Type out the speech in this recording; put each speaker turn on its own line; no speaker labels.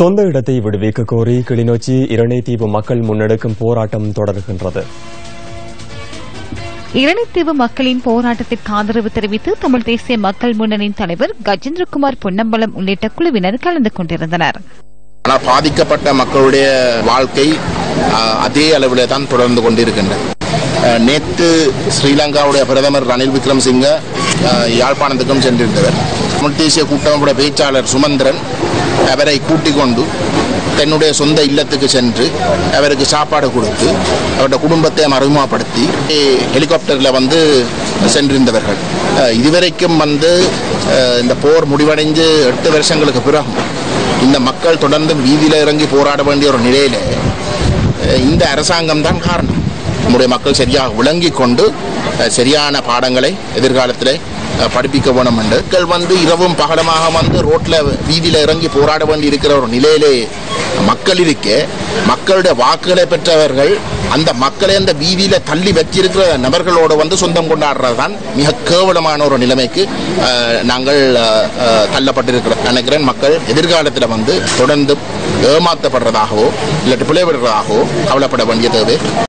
சொந்த இடத்தை விடுவிக்க கோரி கிளிநொச்சி இரணைத்தீவு மக்கள் முன்னெடுக்கும் போராட்டம் தொடர்கின்றது.
இரணைத்தீவு மக்களின் போராட்டத்திற்கு ஆதரவு தெரிவித்து தமிழ் தேசிய மக்கள் முன்னணியின் தலைவர் கஜேந்திரகுமார் பொன்னம்பலம் உள்ளிட்ட குழுவினர் கலந்து கொண்டிருந்தனர்.
ஆனால் பாதிக்கப்பட்ட மக்களுடைய வாழ்க்கை அஹ், அதே அளவில் தான் தொடர்ந்து கொண்டிருக்கின்றன அஹ், நேற்று ஸ்ரீலங்காவுடைய பிரதமர் ரணில் விக்ரம்சிங்க யாழ்ப்பாணத்துக்கும் சென்றிருந்தவர். தமிழ் தேசிய கூட்டமைப்புடைய பேச்சாளர் சுமந்திரன் அவரை கூட்டிக் கொண்டு தன்னுடைய சொந்த இல்லத்துக்கு சென்று அவருக்கு சாப்பாடு கொடுத்து அவருடைய குடும்பத்தை அறிமுகப்படுத்தி ஹெலிகாப்டரில் வந்து சென்றிருந்தவர்கள். இதுவரைக்கும் வந்து இந்த போர் முடிவடைந்து எட்டு வருஷங்களுக்கு பிறகு இந்த மக்கள் தொடர்ந்து வீதியில் இறங்கி போராட வேண்டிய ஒரு நிலையில் இந்த அரசாங்கம் தான் காரணம். நம்முடைய மக்கள் சரியாக விளங்கி கொண்டு சரியான பாடங்களை எதிர்காலத்தில் படிப்பிக்க வேணும் என்று மக்கள் வந்து இரவும் பகலமாக வந்து ரோட்ல வீதியில் இறங்கி போராட வேண்டி இருக்கிற ஒரு நிலையிலே மக்கள் இருக்க மக்களுடைய வாக்குகளை பெற்றவர்கள் அந்த மக்களை அந்த வீதியில தள்ளி வச்சிருக்கிற நபர்களோடு வந்து சொந்தம் கொண்டாடுறது தான் மிக கேவலமான ஒரு நிலைமைக்கு நாங்கள் தள்ளப்பட்டிருக்கிறோம். நினைக்கிறேன் மக்கள் எதிர்காலத்தில் வந்து தொடர்ந்து ஏமாற்றப்படுறதாகவோ இல்லாட்டி பிழைவிடுறதாகவோ கவலைப்பட வேண்டிய தேவை.